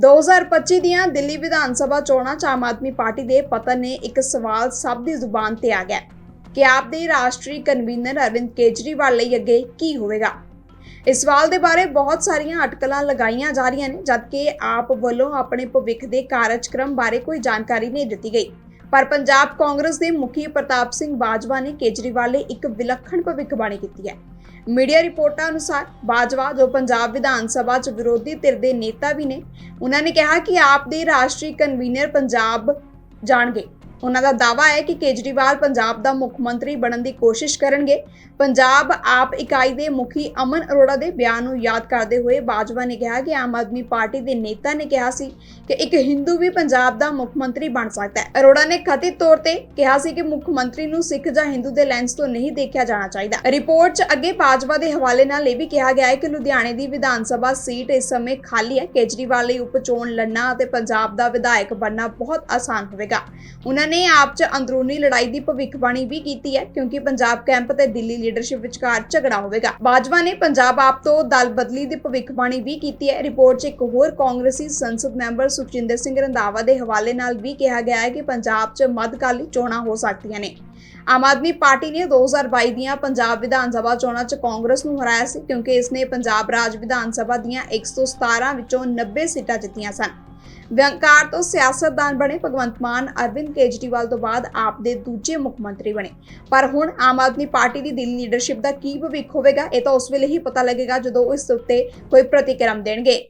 2025 ਦੀਆਂ ਦਿੱਲੀ ਵਿਧਾਨ ਸਭਾ ਚੋਣਾਂ 'ਚ ਆਮ ਆਦਮੀ ਪਾਰਟੀ ਦੇ ਪਤਨ ਨੇ ਇੱਕ ਸਵਾਲ ਸਭ ਦੀ ਜ਼ੁਬਾਨ ਤੇ ਆ ਗਿਆ। ਕਿ ਆਪ ਦੇ ਰਾਸ਼ਟਰੀ ਕਨਵੀਨਰ ਅਰਵਿੰਦ ਕੇਜਰੀਵਾਲ ਲਈ ਅੱਗੇ ਕੀ ਹੋਵੇਗਾ? ਇਸ ਸਵਾਲ ਦੇ ਬਾਰੇ ਬਹੁਤ ਸਾਰੀਆਂ ਅਟਕਲਾਂ ਲਗਾਈਆਂ ਜਾ ਰਹੀਆਂ ਨੇ, ਜਦਕਿ ਆਪ ਵੱਲੋਂ ਆਪਣੇ ਭਵਿੱਖ ਦੇ ਕਾਰਜਕ੍ਰਮ ਬਾਰੇ ਕੋਈ ਜਾਣਕਾਰੀ ਨਹੀਂ ਦਿੱਤੀ ਗਈ। ਪਰ ਪੰਜਾਬ ਕਾਂਗਰਸ ਦੇ ਮੁਖੀ ਪ੍ਰਤਾਪ ਸਿੰਘ ਬਾਜਵਾ ਨੇ ਕੇਜਰੀਵਾਲ ਲਈ ਇੱਕ ਵਿਲੱਖਣ ਭਵਿੱਖਬਾਣੀ ਕੀਤੀ ਹੈ। ਮੀਡੀਆ ਰਿਪੋਰਟਾਂ ਅਨੁਸਾਰ ਬਾਜਵਾ ਜੋ ਪੰਜਾਬ ਵਿਧਾਨ ਸਭਾ 'ਚ ਵਿਰੋਧੀ ਧਿਰ ਦੇ ਨੇਤਾ ਵੀ ਨੇ, ਉਹਨਾਂ ਨੇ ਕਿਹਾ ਕਿ ਆਪ ਦੇ ਰਾਸ਼ਟਰੀ ਕਨਵੀਨਰ ਪੰਜਾਬ ਜਾਣਗੇ। ਉਹਨਾਂ ਦਾ ਦਾਅਵਾ ਹੈ ਕਿ ਕੇਜਰੀਵਾਲ ਪੰਜਾਬ ਦਾ ਮੁੱਖ ਮੰਤਰੀ ਬਣਨ ਦੀ ਕੋਸ਼ਿਸ਼ ਕਰਨਗੇ। ਪੰਜਾਬ ਆਪ ਇਕਾਈ ਦੇ ਮੁਖੀ ਅਮਨ ਅਰੋੜਾ ਦੇ ਬਿਆਨ ਨੂੰ ਯਾਦ ਕਰਦੇ ਹੋਏ ਬਾਜਵਾ ਨੇ ਕਿਹਾ ਕਿ ਆਮ ਆਦਮੀ ਪਾਰਟੀ ਦੇ ਨੇਤਾ ਨੇ ਕਿਹਾ ਸੀ ਕਿ ਇੱਕ ਹਿੰਦੂ ਵੀ ਪੰਜਾਬ ਦਾ ਮੁੱਖ ਮੰਤਰੀ ਬਣ ਸਕਦਾ ਹੈ। ਅਰੋੜਾ ਨੇ ਕਥਿਤ ਤੌਰ ਤੇ ਕਿਹਾ ਸੀ ਕਿ ਮੁੱਖ ਮੰਤਰੀ ਨੂੰ ਸਿੱਖ ਜਾਂ ਹਿੰਦੂ ਦੇ ਲੈਂਸ ਤੋਂ ਨਹੀਂ ਦੇਖਿਆ ਜਾਣਾ ਚਾਹੀਦਾ। ਰਿਪੋਰਟ 'ਚ ਅੱਗੇ ਬਾਜਵਾ ਦੇ ਹਵਾਲੇ ਨਾਲ ਇਹ ਵੀ ਕਿਹਾ ਗਿਆ ਹੈ ਕਿ ਲੁਧਿਆਣੇ ਦੀ ਵਿਧਾਨ ਸਭਾ ਸੀਟ ਇਸ ਸਮੇਂ ਖਾਲੀ ਹੈ। ਕੇਜਰੀਵਾਲ ਲਈ ਉਪਚੋਣ ਲੜਨਾ ਅਤੇ ਪੰਜਾਬ ਦਾ ਵਿਧਾਇਕ ਬਣਨਾ ਬਹੁਤ ਆਸਾਨ ਹੋਵੇਗਾ। ਉਹਨਾਂ ਨੇ ਆਪ 'ਚ ਅੰਦਰੂਨੀ ਲੜਾਈ ਦੀ ਭਵਿੱਖਬਾਣੀ ਵੀ ਕੀਤੀ ਹੈ, ਕਿਉਂਕਿ ਪੰਜਾਬ ਕੈਂਪ ਤੇ ਦਿੱਲੀ ਲੀਡਰਸ਼ਿਪ ਵਿਚਕਾਰ ਝਗੜਾ ਹੋਵੇਗਾ। ਬਾਜਵਾ ਨੇ ਪੰਜਾਬ ਆਪ ਤੋਂ ਦਲ ਬਦਲੀ ਦੀ ਭਵਿੱਖਬਾਣੀ ਵੀ ਕੀਤੀ ਹੈ। ਰਿਪੋਰਟ 'ਚ ਇੱਕ ਹੋਰ ਕਾਂਗਰਸੀ ਸੰਸਦ ਮੈਂਬਰ ਸੁਖਜਿੰਦਰ ਸਿੰਘ ਰੰਧਾਵਾ ਦੇ ਹਵਾਲੇ ਨਾਲ ਵੀ ਕਿਹਾ ਗਿਆ ਹੈ ਕਿ ਪੰਜਾਬ 'ਚ ਮੱਧਕਾਲੀ ਚੋਣਾਂ ਹੋ ਸਕਦੀਆਂ ਨੇ। ਆਮ ਆਦਮੀ ਪਾਰਟੀ ਨੇ 2022 ਦੀਆਂ ਪੰਜਾਬ ਵਿਧਾਨ ਸਭਾ ਚੋਣਾਂ 'ਚ ਕਾਂਗਰਸ ਨੂੰ ਹਰਾਇਆ ਸੀ, ਕਿਉਂਕਿ ਇਸ ਨੇ ਪੰਜਾਬ ਰਾਜ ਵਿਧਾਨ ਸਭਾ ਦੀਆਂ 117 ਵਿੱਚੋਂ 90 ਸੀਟਾਂ ਜਿੱਤੀਆਂ ਸਨ। ਵਿਅੰਕਾਰ ਤੋਂ ਸਿਆਸਤਦਾਨ ਬਣੇ ਭਗਵੰਤ ਮਾਨ ਅਰਵਿੰਦ ਕੇਜਰੀਵਾਲ ਤੋਂ ਬਾਅਦ ਆਪ ਦੇ ਦੂਜੇ ਮੁੱਖ ਮੰਤਰੀ ਬਣੇ। ਪਰ ਹੁਣ ਆਮ ਆਦਮੀ ਪਾਰਟੀ ਦੀ ਦਿੱਲੀ ਲੀਡਰਸ਼ਿਪ ਦਾ ਕੀ ਭਵਿੱਖ ਹੋਵੇਗਾ, ਇਹ ਤਾਂ ਉਸ ਵੇਲੇ ਹੀ ਪਤਾ ਲੱਗੇਗਾ ਜਦੋਂ ਇਸ ਉੱਤੇ ਕੋਈ ਪ੍ਰਤੀਕਰਮ ਦੇਣਗੇ।